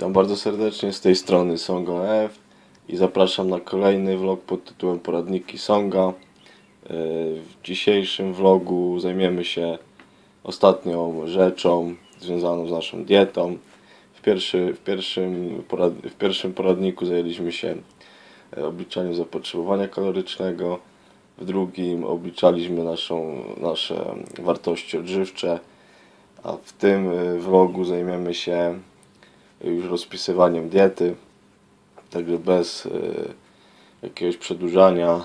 Witam bardzo serdecznie z tej strony Songo F i zapraszam na kolejny vlog pod tytułem Poradniki Songa. E, W dzisiejszym vlogu zajmiemy się ostatnią rzeczą związaną z naszą dietą. W, pierwszy, w, pierwszym, porad, w pierwszym poradniku zajęliśmy się e, obliczaniem zapotrzebowania kalorycznego. W drugim obliczaliśmy naszą, nasze wartości odżywcze. A w tym y, vlogu zajmiemy się już rozpisywaniem diety. Także bez y, jakiegoś przedłużania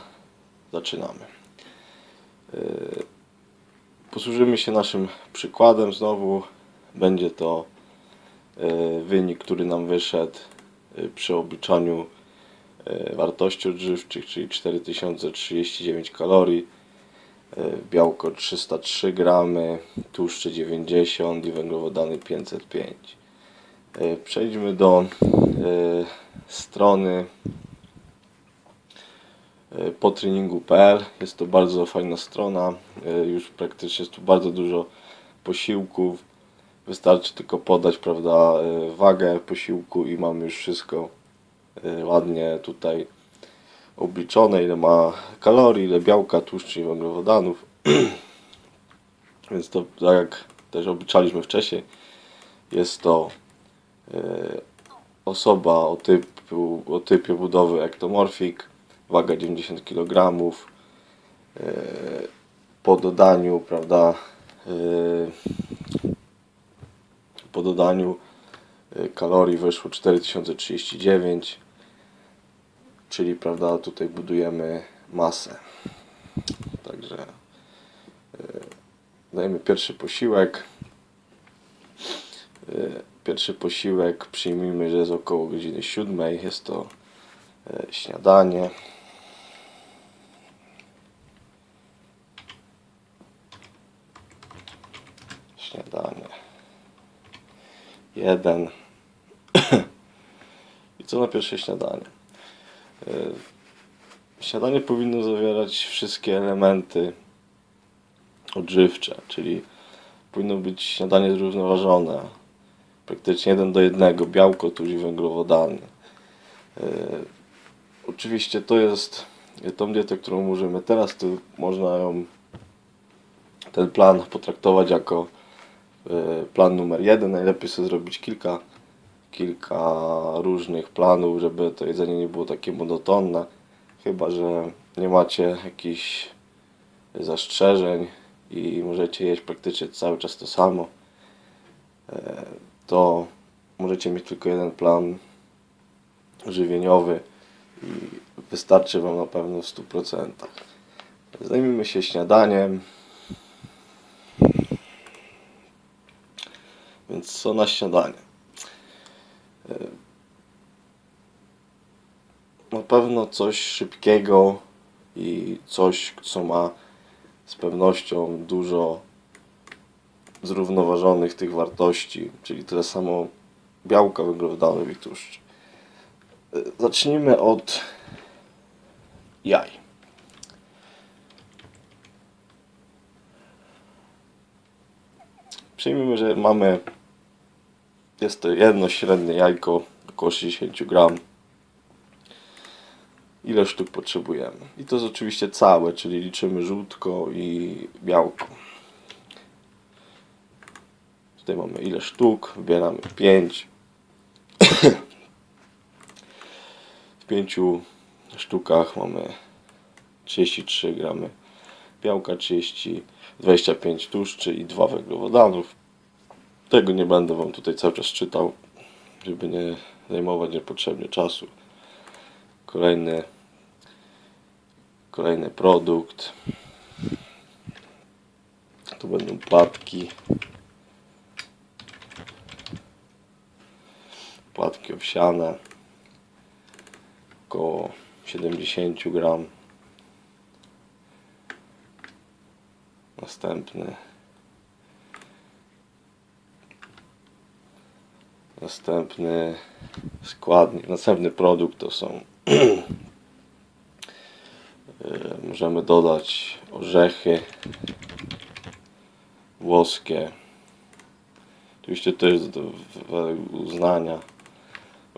zaczynamy. Y, Posłużymy się naszym przykładem znowu. Będzie to y, wynik, który nam wyszedł przy obliczaniu wartości odżywczych, czyli 4039 kalorii białko 303 gramy, tłuszcze 90 i węglowodany 505. Y, Przejdźmy do y, strony y, potreningu.pl. Jest to bardzo fajna strona. Już praktycznie jest tu bardzo dużo posiłków. Wystarczy tylko podać, prawda, wagę posiłku i mamy już wszystko ładnie tutaj obliczone, ile ma kalorii, ile białka, tłuszczy i węglowodanów. Więc to, tak jak też obliczaliśmy wcześniej, jest to e, osoba o, typu, o typie budowy ektomorfik, waga 90 kg. E, po dodaniu, prawda, e, po dodaniu kalorii wyszło 4039 czyli prawda, tutaj budujemy masę. Także dajemy pierwszy posiłek. Pierwszy posiłek przyjmijmy, że jest około godziny 7. Jest to yy, śniadanie. Śniadanie. Jeden. I co na pierwsze śniadanie? Śniadanie powinno zawierać wszystkie elementy odżywcze, czyli powinno być śniadanie zrównoważone, praktycznie jeden do jednego, białko, tłuszcz i węglowodany. Yy, Oczywiście to jest tą dietę, którą użymy teraz, to można ją, ten plan potraktować jako yy, plan numer jeden. Najlepiej sobie zrobić kilka kilka różnych planów, żeby to jedzenie nie było takie monotonne. Chyba, że nie macie jakichś zastrzeżeń i możecie jeść praktycznie cały czas to samo, e, to możecie mieć tylko jeden plan żywieniowy i wystarczy Wam na pewno w 100%. Zajmijmy się śniadaniem. Więc co na śniadanie? na pewno coś szybkiego i coś, co ma z pewnością dużo zrównoważonych tych wartości, czyli tyle samo białka, węglowodanów i tłuszcz. Zacznijmy od jaj. Przyjmijmy, że mamy jest to jedno średnie jajko, około 60 gram. Ile sztuk potrzebujemy? I to jest oczywiście całe, czyli liczymy żółtko i białko. Tutaj mamy ile sztuk, wybieramy 5. w 5 sztukach mamy 33 gramy białka, 30, 25 tłuszczy i 2 węglowodanów. Tego nie będę Wam tutaj cały czas czytał, żeby nie zajmować niepotrzebnie czasu. Kolejny, kolejny produkt. To będą płatki. Płatki owsiane. Około 70 gram. Następny Następny składnik, następny produkt to są możemy dodać orzechy włoskie. Oczywiście też do według uznania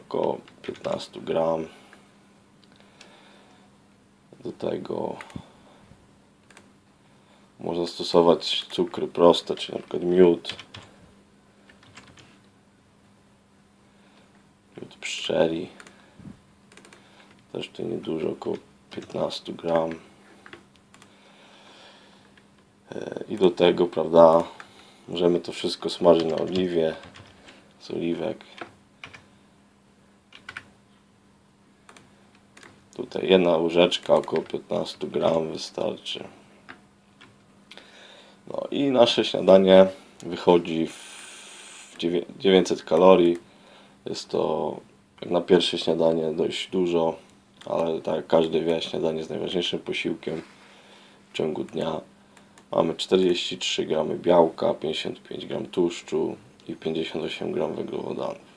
około 15 gram. Do tego można stosować cukry proste, czyli na przykład miód. Miód pszczeli. Też tu niedużo, około 15 gram. E, I do tego, prawda, możemy to wszystko smażyć na oliwie, z oliwek. Tutaj jedna łyżeczka, około 15 gram wystarczy. No i nasze śniadanie wychodzi w dziewię- 900 kalorii. Jest to jak na pierwsze śniadanie dość dużo, ale tak jak każdy wie, śniadanie jest najważniejszym posiłkiem w ciągu dnia. Mamy 43 gramy białka, 55 gram tłuszczu i 58 gram węglowodanów. E,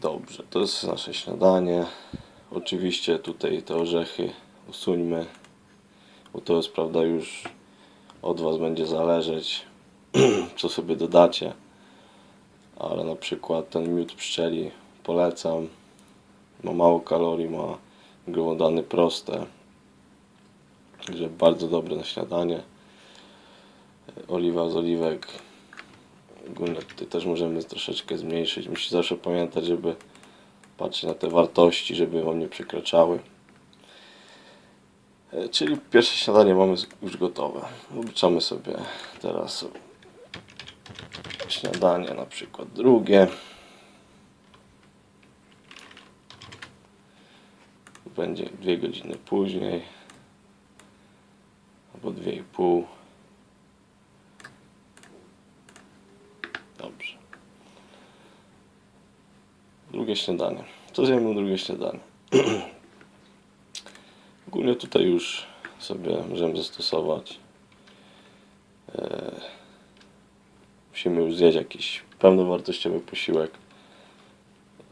Dobrze, to jest nasze śniadanie. Oczywiście tutaj te orzechy usuńmy, bo to jest prawda już od Was będzie zależeć, co sobie dodacie. Ale na przykład ten miód pszczeli polecam. Ma mało kalorii, ma węglowodany proste. Także bardzo dobre na śniadanie. Oliwa z oliwek. Ogólnie tutaj też możemy troszeczkę zmniejszyć. Musicie zawsze pamiętać, żeby patrzeć na te wartości, żeby Wam nie przekraczały. E, Czyli pierwsze śniadanie mamy już gotowe. Obliczamy sobie teraz śniadanie, na przykład drugie. Będzie dwie godziny później albo dwie i pół. Dobrze. Drugie śniadanie. Co zjemy drugie śniadanie? Ogólnie tutaj już sobie możemy zastosować. E, musimy już zjeść jakiś pełnowartościowy posiłek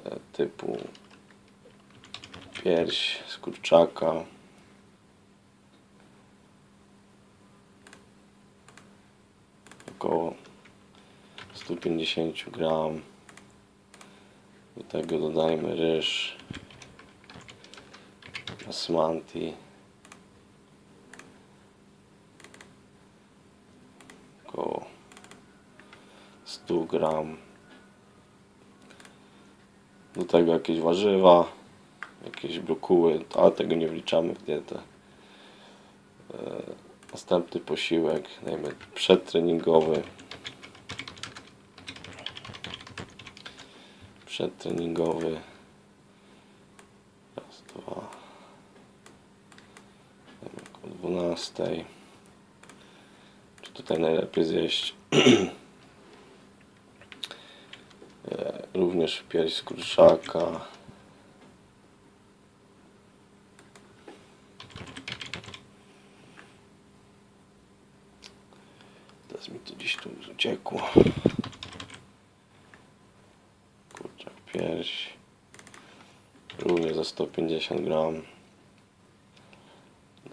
e, typu pierś z kurczaka. Około 150 gram. Do tego dodajmy ryż, basmati, około 100 gram. Do tego jakieś warzywa, jakieś brokuły, ale tego nie wliczamy w dietę. E, Następny posiłek, dajmy przedtreningowy. Przedtreningowy. Raz, dwa. Około 12. Czy tutaj najlepiej zjeść e, również pierś kurczaka. Teraz mi to gdzieś tu uciekło. Kurczak pierś. Również za 150 gram.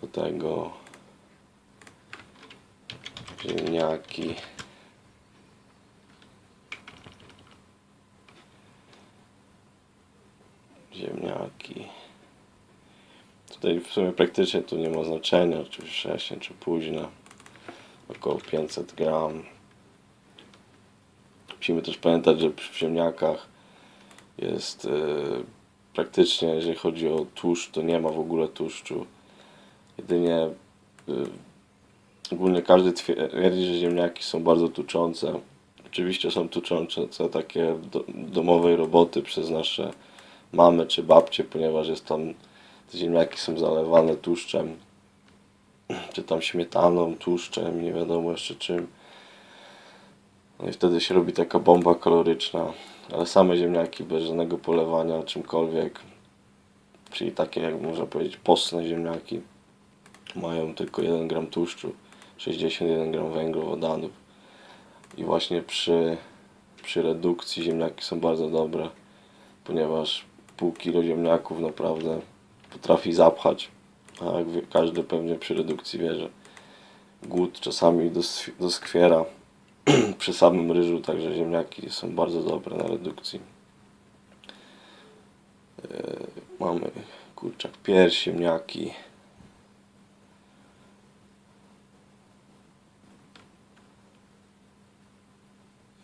Do tego ziemniaki. Ziemniaki. Tutaj w sumie praktycznie tu nie ma znaczenia, czy wcześniej, czy późno około 500 gram. Musimy też pamiętać, że przy ziemniakach jest e, praktycznie, jeżeli chodzi o tłuszcz, to nie ma w ogóle tłuszczu. Jedynie e, ogólnie każdy twierdzi, że ziemniaki są bardzo tuczące. Oczywiście są tuczące takie do, domowej roboty przez nasze mamy czy babcie, ponieważ jest tam te ziemniaki są zalewane tłuszczem czy tam śmietaną, tłuszczem, nie wiadomo jeszcze czym. No i wtedy się robi taka bomba kaloryczna, ale same ziemniaki bez żadnego polewania czymkolwiek, czyli takie jak można powiedzieć postne ziemniaki, mają tylko 1 gram tłuszczu, 61 gram węglowodanów i właśnie przy, przy redukcji ziemniaki są bardzo dobre, ponieważ pół kilo ziemniaków naprawdę potrafi zapchać. A jak każdy pewnie przy redukcji wie, że głód czasami dos- doskwiera. przy samym ryżu, także ziemniaki są bardzo dobre na redukcji. E, Mamy kurczak pierś, ziemniaki.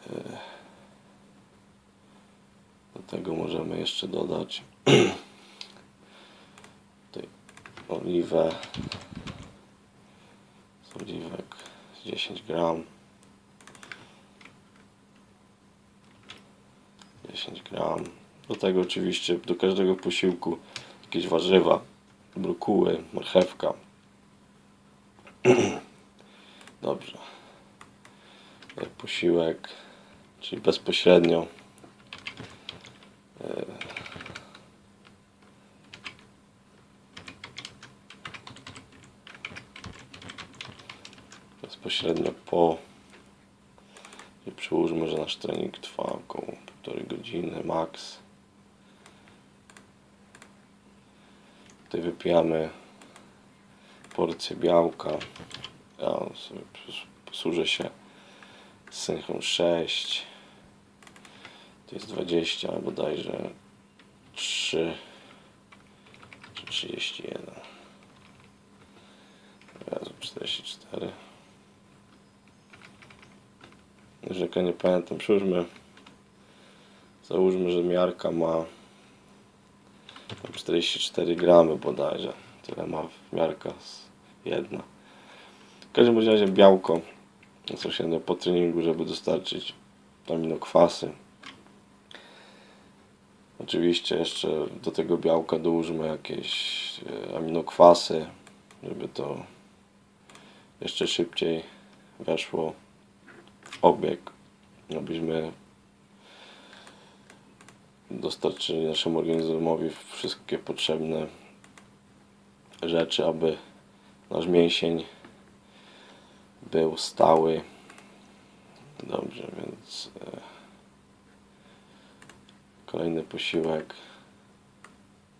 E, Do tego możemy jeszcze dodać tutaj oliwę z oliwek 10 gram 10 gram. Do tego oczywiście do każdego posiłku jakieś warzywa brokuły, marchewka. Dobrze. Posiłek czyli bezpośrednio. E, bezpośrednio po i przyłóżmy, że nasz trening trwa około półtorej godziny max. Tutaj wypijamy porcję białka. Ja sobie pos- posłużę się synchron 6. To jest 20, ale bodajże 3 czy 31. Razy 44. Rzeka nie pamiętam, przyłóżmy. Załóżmy, że miarka ma tam 44 gramy bodajże. Tyle ma miarka jedna. W każdym razie białko bezpośrednio po treningu, żeby dostarczyć aminokwasy. Oczywiście jeszcze do tego białka dołóżmy jakieś e, aminokwasy, żeby to jeszcze szybciej weszło w obieg, abyśmy dostarczyli naszemu organizmowi wszystkie potrzebne rzeczy, aby nasz mięsień był stały. Dobrze, więc e, kolejny posiłek,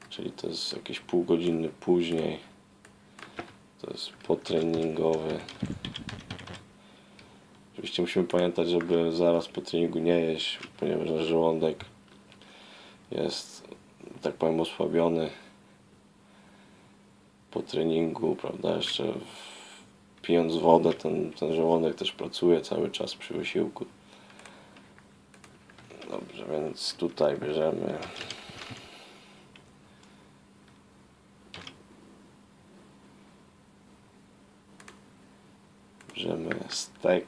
czyli to jest jakieś pół godziny później. To jest potreningowy. Oczywiście musimy pamiętać, żeby zaraz po treningu nie jeść, ponieważ nasz żołądek jest, tak powiem, osłabiony po treningu, prawda? Jeszcze pijąc wodę, ten, ten żołądek też pracuje cały czas przy wysiłku. Dobrze, więc tutaj bierzemy bierzemy stek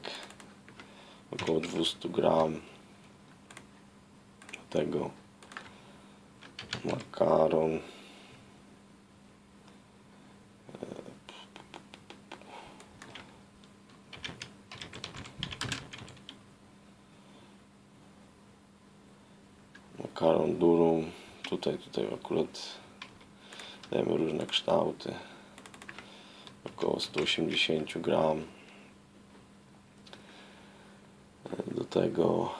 około 200 gram tego makaron. Makaron durum tutaj, tutaj akurat dajemy różne kształty. Około 180 gram. Do tego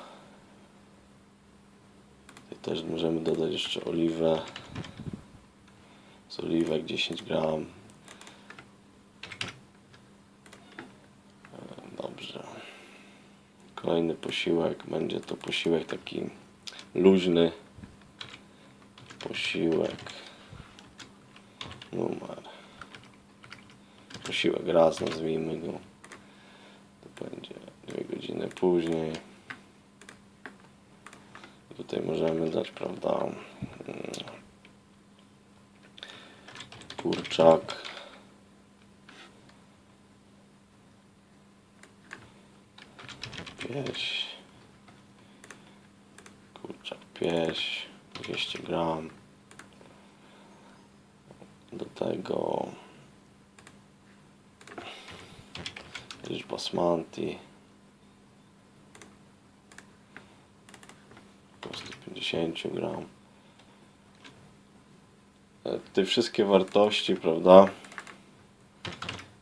też możemy dodać jeszcze oliwę. Z oliwek 10 gram. E, dobrze. Kolejny posiłek. Będzie to posiłek taki luźny. Posiłek numer. Posiłek raz nazwijmy go. To będzie dwie godziny później tutaj możemy dać prawda mm, kurczak. Pieś. Kurczak pieś. 200 gram. Do tego ryż basmati około 150 gram E, te wszystkie wartości prawda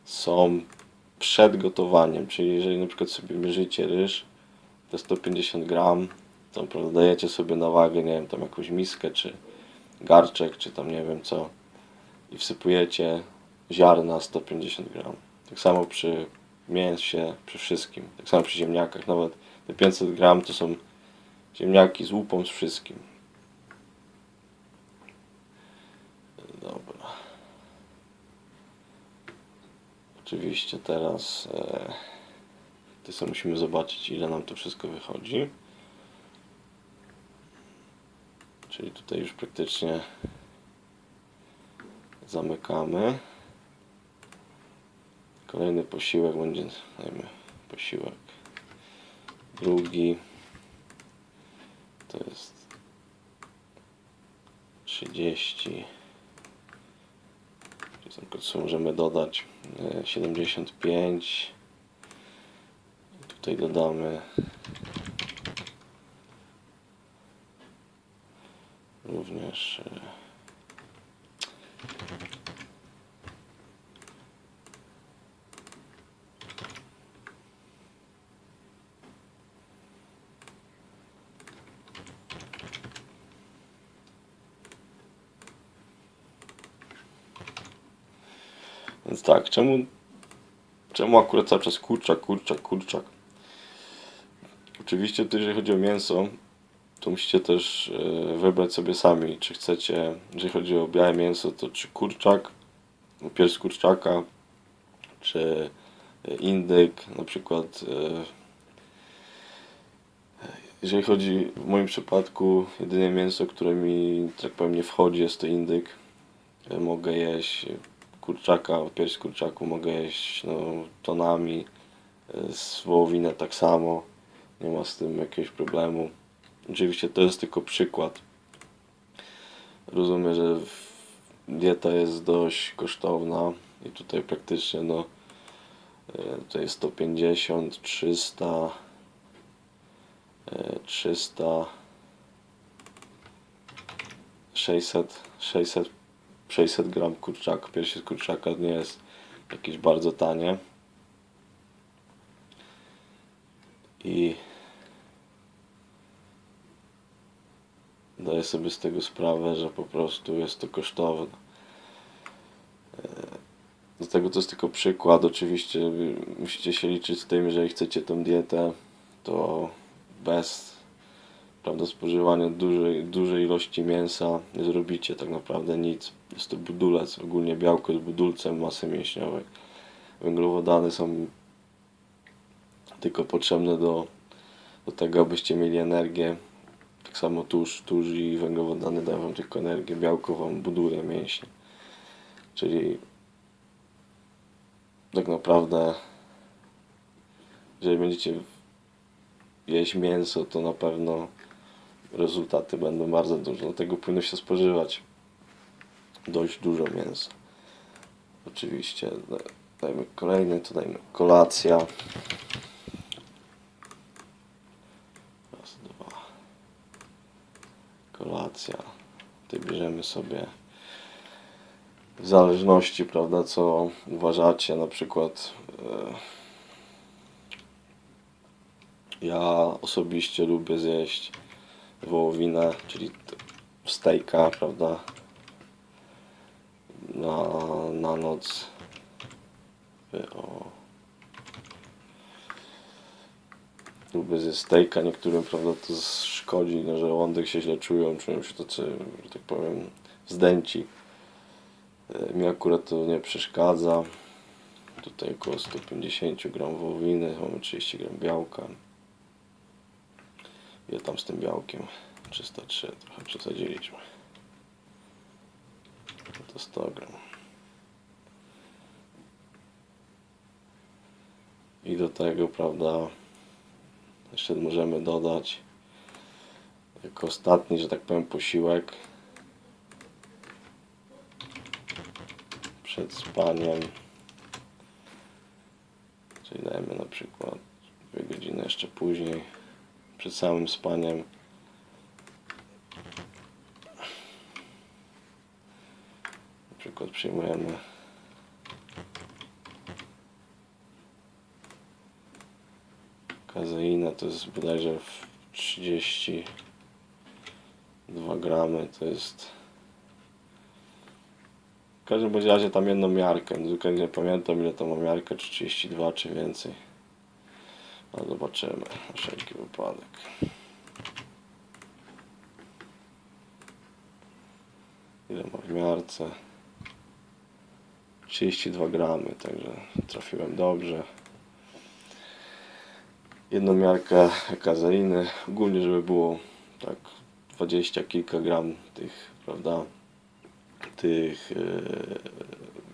są przed gotowaniem czyli jeżeli na przykład sobie mierzycie ryż te 150 gram to prawda, dajecie sobie na wagę, nie wiem, tam jakąś miskę, czy garczek, czy tam nie wiem co i wsypujecie ziarna 150 gram. Tak samo przy mięsie, przy wszystkim. Tak samo przy ziemniakach, nawet te 500 gram to są ziemniaki z łupą, z wszystkim. Dobra. Oczywiście teraz e, to sobie musimy zobaczyć ile nam to wszystko wychodzi. Czyli tutaj już praktycznie zamykamy. Kolejny posiłek będzie, dajmy posiłek drugi. To jest 30. Czyli tylko co możemy dodać? E, 75. Tutaj dodamy również e, Tak, czemu, czemu akurat cały czas kurczak, kurczak, kurczak? Oczywiście jeżeli chodzi o mięso, to musicie też e, wybrać sobie sami, czy chcecie, jeżeli chodzi o białe mięso, to czy kurczak, pierś z kurczaka, czy e, indyk, na przykład e, jeżeli chodzi w moim przypadku, jedyne mięso, które mi, tak powiem, nie wchodzi, jest to indyk. Mogę jeść kurczaka, pierś kurczaku mogę jeść no, tonami, e, z wołowinę tak samo, nie ma z tym jakiegoś problemu. Oczywiście to jest tylko przykład. Rozumiem, że dieta jest dość kosztowna i tutaj praktycznie no to jest 150, 300, e, 300, 600, 600 600 gram kurczaka, piersi z kurczaka nie jest jakieś bardzo tanie. I zdaję sobie z tego sprawę, że po prostu jest to kosztowne. E, Do tego to jest tylko przykład. Oczywiście musicie się liczyć z tym, że jeżeli chcecie tę dietę, to bez prawda, spożywania dużej, dużej ilości mięsa nie zrobicie tak naprawdę nic. Jest to budulec, ogólnie białko jest budulcem masy mięśniowej. Węglowodany są tylko potrzebne do, do tego, abyście mieli energię. Tak samo tłuszcz, tłuszcz i węglowodany dają wam tylko energię, białko wam buduje mięśnie. Czyli tak naprawdę jeżeli będziecie jeść mięso, to na pewno rezultaty będą bardzo duże. Dlatego powinno się spożywać dość dużo mięsa. Oczywiście da- dajmy kolejny, to dajmy kolacja. Raz, dwa. Kolacja. Tutaj bierzemy sobie w zależności, prawda, co uważacie, na przykład e, ja osobiście lubię zjeść wołowinę, czyli stejka, prawda, na, na noc. O. Lubię zjeść stejka, niektórym, prawda, to szkodzi, no, że żołądek się źle czują, czują się tacy, że tak powiem, zdęci. E, Mi akurat to nie przeszkadza. Tutaj około 150 gram wołowiny, mamy 30 gram białka. Ile tam z tym białkiem? 303, trochę przesadziliśmy. No To 100 gram. I do tego, prawda, jeszcze możemy dodać jako ostatni, że tak powiem, posiłek przed spaniem. Czyli dajmy na przykład dwie godziny jeszcze później, przed samym spaniem. Na przykład przyjmujemy kazeinę, to jest bodajże w 32 gramy, to jest W każdym razie tam jedną miarkę, dokładnie nie pamiętam ile to ma miarkę, czy 32 czy więcej. Ale zobaczymy, wszelki wypadek. Ile ma w miarce? 32 gramy, także trafiłem dobrze. Jedną miarkę kazeiny, ogólnie żeby było tak 20 kilka gram tych, prawda, tych e,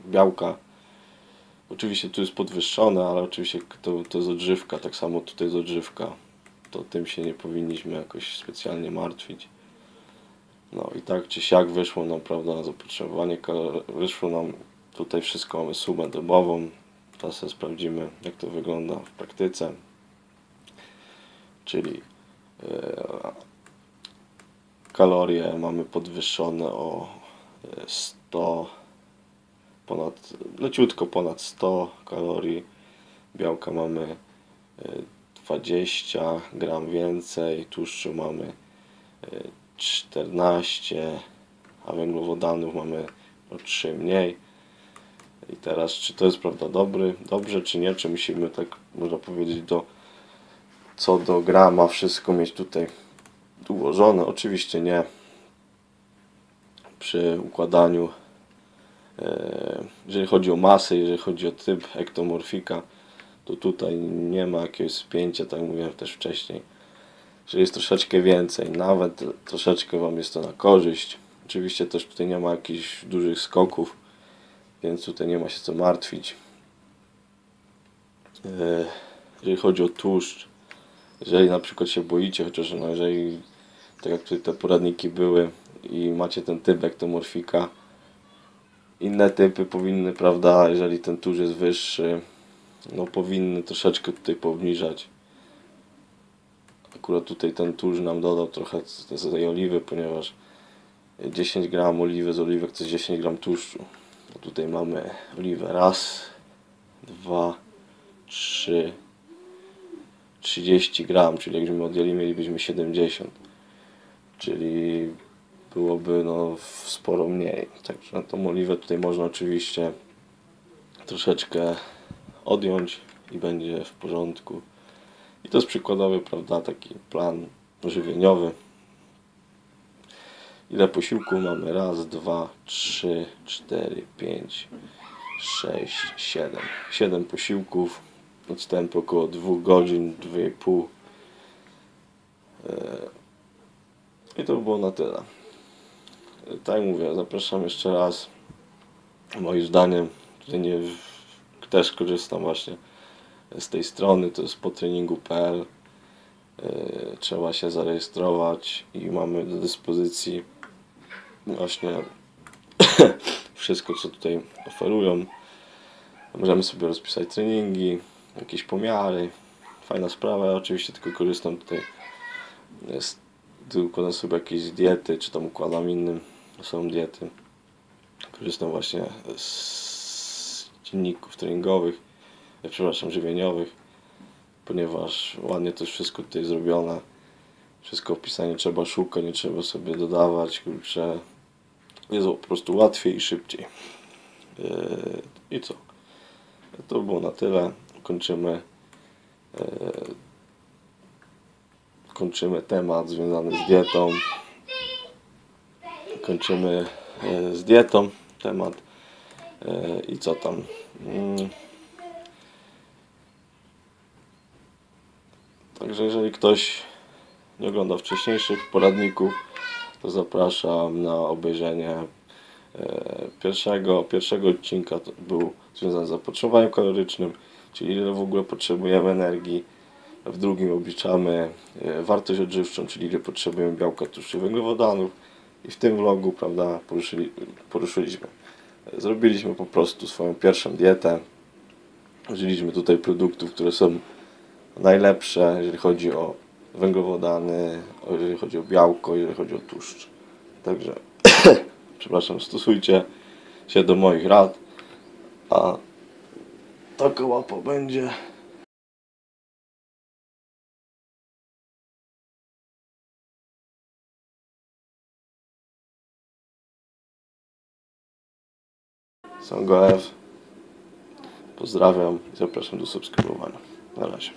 białka. Oczywiście tu jest podwyższone, ale oczywiście to, to jest odżywka, tak samo tutaj jest odżywka. To tym się nie powinniśmy jakoś specjalnie martwić. No i tak czy siak wyszło nam, prawda, na zapotrzebowanie, wyszło nam tutaj wszystko, mamy sumę dobową. Teraz sprawdzimy, jak to wygląda w praktyce. Czyli e, kalorie mamy podwyższone o e, 100, ponad, leciutko ponad 100 kalorii. Białka mamy e, 20 gram więcej, tłuszczu mamy e, 14, a węglowodanów mamy o 3 mniej. I teraz, czy to jest prawda dobry, dobrze, czy nie, czy musimy tak, można powiedzieć, do co do grama wszystko mieć tutaj ułożone? Oczywiście nie. Przy układaniu, e, jeżeli chodzi o masę, jeżeli chodzi o typ ektomorfika, to tutaj nie ma jakiegoś spięcia, tak jak mówiłem też wcześniej. Że jest troszeczkę więcej, nawet troszeczkę Wam jest to na korzyść. Oczywiście też tutaj nie ma jakichś dużych skoków, więc tutaj nie ma się co martwić. E, Jeżeli chodzi o tłuszcz, jeżeli na przykład się boicie, chociaż no jeżeli tak jak tutaj te poradniki były i macie ten typ ektomorfika, inne typy powinny, prawda, jeżeli ten tłuszcz jest wyższy, no powinny troszeczkę tutaj obniżać. Akurat tutaj ten tłuszcz nam dodał trochę z tej oliwy, ponieważ 10 gram oliwy z oliwek to jest 10 gram tłuszczu. No tutaj mamy oliwę raz, dwa, trzy, 30 gram, czyli jakbyśmy odjęli mielibyśmy 70. Czyli byłoby no sporo mniej. Także na tą oliwę tutaj można oczywiście troszeczkę odjąć i będzie w porządku. I to jest przykładowy, prawda, taki plan żywieniowy. Ile posiłków mamy? Raz, dwa, trzy, cztery, pięć, sześć, siedem. Siedem posiłków. Odstępy około 2 godzin, 2,5. I to by było na tyle. Tak mówię, zapraszam jeszcze raz. Moim zdaniem, tutaj nie, też korzystam właśnie z tej strony, to jest potreningu.pl. E, Trzeba się zarejestrować i mamy do dyspozycji właśnie wszystko, co tutaj oferują. Możemy sobie rozpisać treningi, jakieś pomiary. Fajna sprawa, ja oczywiście tylko korzystam tutaj z, układam sobie jakieś diety, czy tam układam innym, są diety. Korzystam właśnie z dzienników treningowych, e, przepraszam, żywieniowych, ponieważ ładnie to wszystko tutaj zrobione. Wszystko opisanie trzeba szukać, nie trzeba sobie dodawać, kurczę. Jest po prostu łatwiej i szybciej. Yy, I co? To było na tyle. Kończymy. Kończymy temat związany z dietą. Kończymy yy, z dietą temat. Yy, I co tam? Mm. Także jeżeli ktoś nie oglądał wcześniejszych poradników, to zapraszam na obejrzenie e, pierwszego, pierwszego odcinka. To był związany z zapotrzebowaniem kalorycznym, czyli ile w ogóle potrzebujemy energii. W drugim obliczamy e, wartość odżywczą, czyli ile potrzebujemy białka, tłuszczu, węglowodanów. I w tym vlogu, prawda, poruszyli, poruszyliśmy. Zrobiliśmy po prostu swoją pierwszą dietę. Użyliśmy tutaj produktów, które są najlepsze, jeżeli chodzi o węglowodany, jeżeli chodzi o białko, jeżeli chodzi o tłuszcz. Także, przepraszam, stosujcie się do moich rad, a taka łapa będzie Songo F. Pozdrawiam i zapraszam do subskrybowania. Na razie.